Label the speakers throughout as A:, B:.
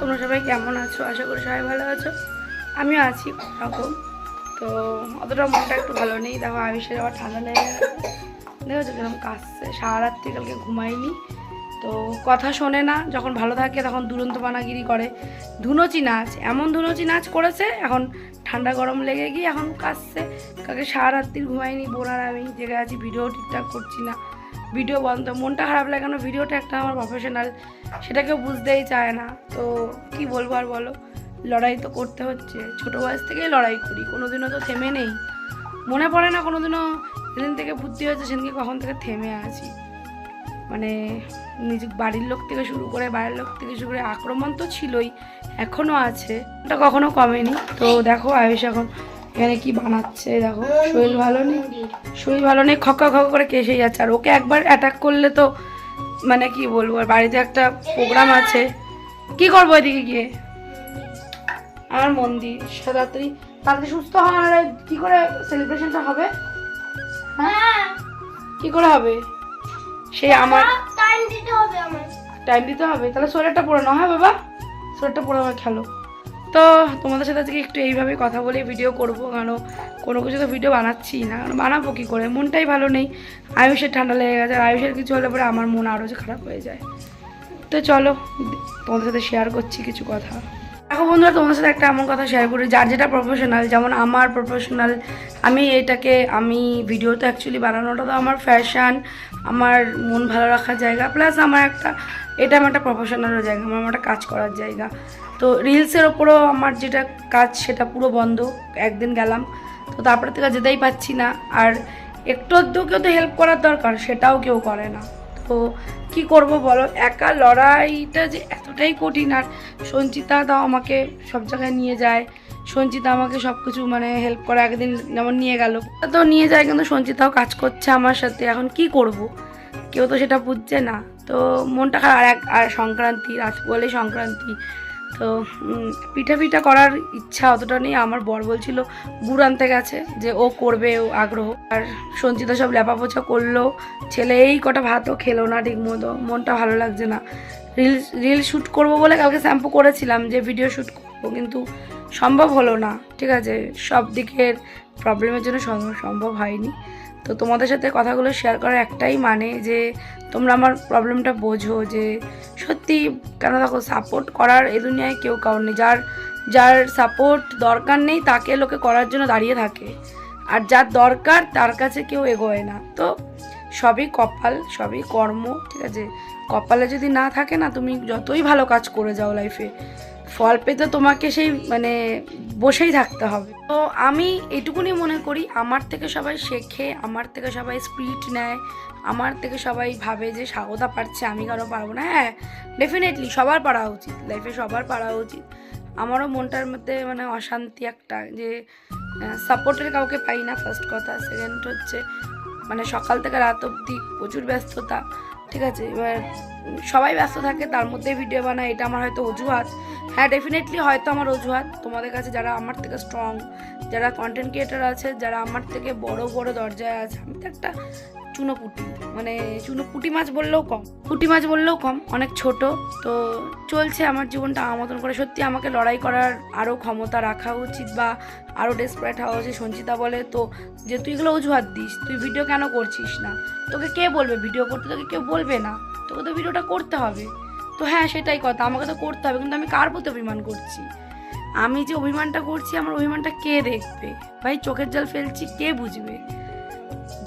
A: তোমরা সবাই কেমন আছো? আশা করি সবাই ভালো আছো। আমিও আছি রকম তো অতটা মনটা একটু ভালো নেই। দেখো আবিষের আবার ঠান্ডা লেগে গেছে। দেখেছ কীরকম কাশছে। সারা রাত্রি কালকে ঘুমাইনি। তো কথা শোনে না, যখন ভালো থাকে তখন দুরন্ত পানাগিরি করে। ধুনোচি নাচ, এমন ধুনোচি নাচ করেছে, এখন ঠান্ডা গরম লেগে গিয়ে এখন কাশছে। কালকে সারা রাত্রি ঘুমাইনি বোনার আমি, জেগে আছি, ভিডিও ঠিকঠাক করছি না। ভিডিও বন্ধ। মনটা খারাপ লাগে কেন ভিডিওটা একটা আমার প্রফেশনাল সেটা কেউ বুঝতেই চায় না। তো কি বলব আর বলো, লড়াই তো করতে হচ্ছে। ছোটো বয়স থেকেই লড়াই করি, কোনোদিনও তো থেমে নেই। মনে পড়ে না কোনোদিনও যেদিন থেকে বুদ্ধি হয়েছে, সেদিনকে কখন থেকে থেমে আছি। মানে নিজ বাড়ির লোক থেকে শুরু করে, বাইরের লোক থেকে শুরু করে, আক্রমণ তো ছিলই এখনও আছে, ওটা কখনো কমেনি। তো দেখো আয়ুষ এখন এখানে কি বানাচ্ছে দেখো শরীর ভালো নেই? শরীর ভালো নেই খক্কা খক্কা করে কেসেই যাচ্ছে। আর ওকে একবার অ্যাটাক করলে তো মানে কি বলব আর বাড়িতে একটা প্রোগ্রাম আছে। কি করব এদিকে গিয়ে? আমার মন্দির তাড়াতাড়ি তাড়াতাড়ি সুস্থ হওয়া নাহলে কি করে সেলিব্রেশনটা হবে? হ্যাঁ? কি করে হবে? সেই আমার
B: টাইম দিতে হবে আমার
A: টাইম দিতে হবে? তাহলে সোয়েটারটা পরে নাও হ্যাঁ বাবা? সোয়েটারটা পরে আমার খেলো। তো তোমাদের সাথে আজকে একটু এইভাবে কথা বলে ভিডিও করব কেন কোনো কিছু তো ভিডিও বানাচ্ছি না। কারণ বানাবো কী করে? মনটাই ভালো নেই। আয়ুষের ঠান্ডা লেগে গেছে। আর আয়ুষের কিছু হলে পরে আমার মন আরও খারাপ হয়ে যায়। তো চলো, তোমাদের সাথে শেয়ার করছি কিছু কথা। দেখো বন্ধুরা তোমাদের সাথে একটা এমন কথা শেয়ার করি, যার যেটা প্রফেশনাল যেমন আমার প্রফেশনাল আমি এটাকে, আমি ভিডিও তো অ্যাকচুয়ালি বানানোটা তো আমার ফ্যাশন আমার মন ভালো রাখার জায়গা প্লাস আমার একটা, এটা আমার একটা প্রফেশনালের জায়গা, আমার একটা কাজ করার জায়গা। তো রিলসের ওপরও আমার যেটা কাজ, সেটা পুরো বন্ধ, একদিন গেলাম, তো তারপরে থেকে যেতেই পাচ্ছি না, আর একটু কেউ তো হেল্প করার দরকার, সেটাও কেউ করে না। তো কি করব বলো? একা লড়াইটা যে এতটাই কঠিন, আর সঞ্চিতা তাও আমাকে সব জায়গায় নিয়ে যায়। সঞ্চিতা আমাকে সব কিছু মানে হেল্প করে, একদিন যেমন নিয়ে গেল। তো নিয়ে যায়, কিন্তু সঞ্চিতাও কাজ করছে আমার সাথে। এখন কি করব? কেউ তো সেটা বুঝছে না। তো মনটা খারাপ। আর এক আর সংক্রান্তি, রাত বলে সংক্রান্তি। তো পিঠা পিঠা করার ইচ্ছা অতটা নেই। আমার বর বলছিল, গুড় আনতে গেছে, যে ও করবে, ও আগ্রহ। আর সঞ্চিতা সব ল্যাপা পোছা করল, ছেলে এই কটা ভাতও খেলো না ঠিক মতো। মনটা ভালো লাগছে না। রিল রিল শ্যুট করব বলে কালকে শ্যাম্পু করেছিলাম যে ভিডিও শ্যুট করব, কিন্তু সম্ভব হলো না। ঠিক আছে, সব দিকের প্রবলেমের জন্য সম্ভব হয়নি। তো তোমাদের সাথে কথাগুলো শেয়ার করার একটাই মানে যে তোমরা আমার প্রবলেমটা বোঝো যে সত্যি কেন দেখো সাপোর্ট করার এ দুনিয়ায় কেউ কারণ নেই। যার যার সাপোর্ট দরকার নেই, তাকে লোকে করার জন্য দাঁড়িয়ে থাকে। আর যার দরকার, তার কাছে কেউ এগোয় না। তো সবই কপাল, সবই কর্ম, ঠিক আছে? কপালে যদি না থাকে না, তুমি যতই ভালো কাজ করে যাও লাইফে ফল পেতে তোমাকে সেই মানে বসেই থাকতে হবে। তো আমি এটুকুনি মনে করি, আমার থেকে সবাই শেখে, আমার থেকে সবাই স্পিরিট নেয়, আমার থেকে সবাই ভাবে যে স্বাগতা পারছে, আমি কারও পারব না। হ্যাঁ ডেফিনেটলি সবার পারা উচিত লাইফে সবার পারা উচিত। আমারও মনটার মধ্যে মানে অশান্তি একটা যে সাপোর্টের কাউকে পাই না ফার্স্ট কথা। সেকেন্ড হচ্ছে মানে সকাল থেকে রাত অবধি প্রচুর ব্যস্ততা, ঠিক আছে? এবার সবাই ব্যস্ত থাকে, তার মধ্যে ভিডিও বানায় এটা আমার হয়তো অজুহাত। হ্যাঁ ডেফিনেটলি হয়তো আমার অজুহাত। তোমাদের কাছে যারা আমার থেকে স্ট্রং যারা কন্টেন্ট ক্রিয়েটার আছে, যারা আমার থেকে বড় বড় দরজায় আছে, আমি তো একটা চুনো পুটি মানে চুনো পুটি মাছ বললেও কম। পুটি মাছ বললেও কম, অনেক ছোট। তো চলছে আমার জীবনটা আমার মতন করে। সত্যি আমাকে লড়াই করার আরও ক্ষমতা রাখা উচিত বা আরও ডেসপারেট হওয়া উচিত, সঞ্চিতা বলে। তো যে তুই এগুলো অজুহাত দিস, তুই ভিডিও কেন করছিস না? তোকে কে বলবে ভিডিও করতে? তোকে কেউ বলবে না। তোকে তো ভিডিওটা করতে হবে। তো হ্যাঁ সেটাই কথা। আমাকে তো করতে হবে, কিন্তু আমি কার প্রতি অভিমান করছি? আমি যে অভিমানটা করছি, আমার অভিমানটা কে দেখবে? ভাই, চোখের জল ফেলছি, কে বুঝবে?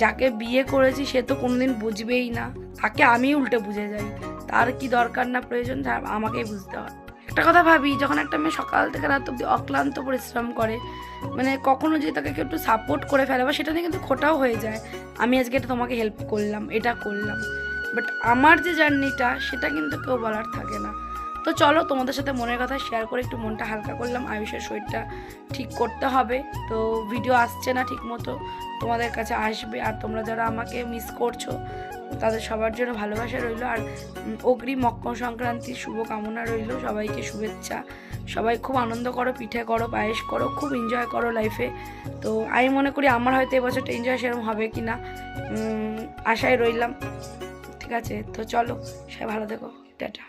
A: যাকে বিয়ে করেছি সে তো কোনোদিন বুঝবেই না। তাকে আমি উল্টে বুঝে যাই। তার কি দরকার না প্রয়োজন আমাকেই বুঝতে হয়। একটা কথা ভাবি, যখন একটা মেয়ে সকাল থেকে রাত অব্দি অক্লান্ত পরিশ্রম করে মানে কখনো যদি তাকে কেউ একটু সাপোর্ট করে ফেলে বা সেটা নিয়ে কিন্তু খোটাও হয়ে যায়, আমি আজকে এটা তোমাকে হেল্প করলাম, এটা করলাম। বাট আমার যে জার্নিটা সেটা কিন্তু কেউ বলার থাকে না। তো চলো তোমাদের সাথে মনের কথা শেয়ার করে একটু মনটা হালকা করলাম। আয়ুষের শরীরটা ঠিক করতে হবে। তো ভিডিও আসছে না ঠিক মতো তোমাদের কাছে আসবে আর তোমরা যারা আমাকে মিস করছ, তাদের সবার জন্য ভালোবাসা রইল। আর অগ্রিম মকর সংক্রান্তির শুভকামনা রইল। সবাইকে শুভেচ্ছা। সবাই খুব আনন্দ করো, পিঠে করো, পায়েস করো, খুব এনজয় করো লাইফে তো আমি মনে করি আমার হয়তো এবছরটা এনজয় সেরকম হবে কি না আশায় রইলাম। ঠিক আছে? তো চলো, সবাই ভালো থেকো। টাটা।